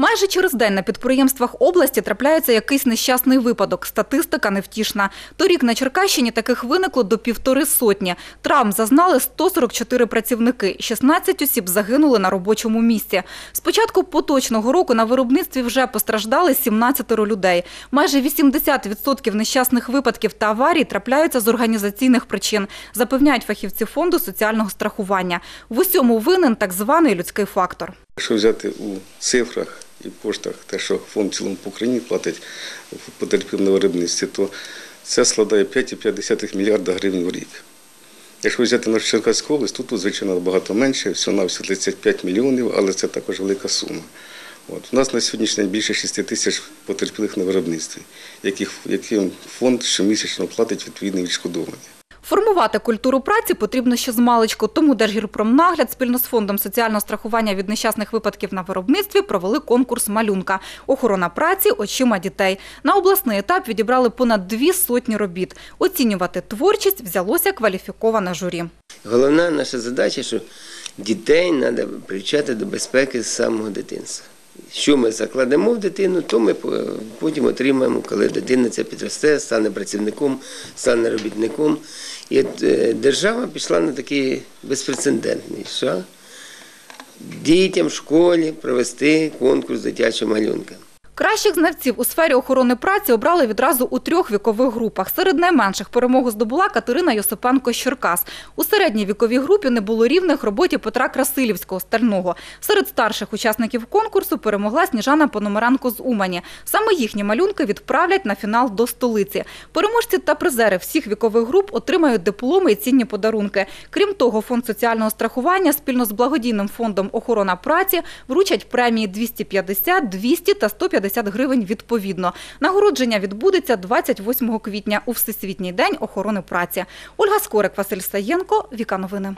Майже через день на підприємствах області трапляється якийсь нещасний випадок. Статистика невтішна. Торік на Черкащині таких виникло до півтори сотні. Травм зазнали 144 працівники. 16 осіб загинули на робочому місці. З початку поточного року на виробництві вже постраждали 17 людей. Майже 80% нещасних випадків та аварій трапляються з організаційних причин, запевняють фахівці фонду соціального страхування. В усьому винен так званий людський фактор. Якщо взяти у цифрах і поштах те, що фонд цілому по Україні платить потерпілим на виробництві, то це складає 5,5 мільярда гривень в рік. Якщо взяти нашу Черкаську область, то тут, звичайно, набагато менше, всього на 35 мільйонів, але це також велика сума. От. У нас на сьогоднішній день більше 6 тисяч потерпілих на виробництві, яким фонд щомісячно платить відповідне відшкодовування. Формувати культуру праці потрібно ще з маличку, тому Держгірпромнагляд спільно з фондом соціального страхування від нещасних випадків на виробництві провели конкурс «Малюнка» – охорона праці очима дітей. На обласний етап відібрали понад дві сотні робіт. Оцінювати творчість взялося кваліфіковане журі. Головна наша задача, що дітей треба привчати до безпеки з самого дитинства. Що ми закладемо в дитину, то ми потім отримаємо, коли дитина це підросте, стане працівником, стане робітником. І е, держава пішла на такий безпрецедентний шаг дітям в школі провести конкурс дитячого малюнка. Кращих знавців у сфері охорони праці обрали відразу у трьох вікових групах. Серед найменших перемогу здобула Катерина Йосипенко Щуркас. У середній віковій групі не було рівних роботі Петра Красилівського стального. Серед старших учасників конкурсу перемогла Сніжана Пономаренко з Умані. Саме їхні малюнки відправлять на фінал до столиці. Переможці та призери всіх вікових груп отримають дипломи і цінні подарунки. Крім того, фонд соціального страхування спільно з благодійним фондом охорона праці вручать премії 250, 200 та 150 гривень відповідно. Нагородження відбудеться 28 квітня у Всесвітній день охорони праці. Ольга Скорик, Василь Саєнко, Віка Новини.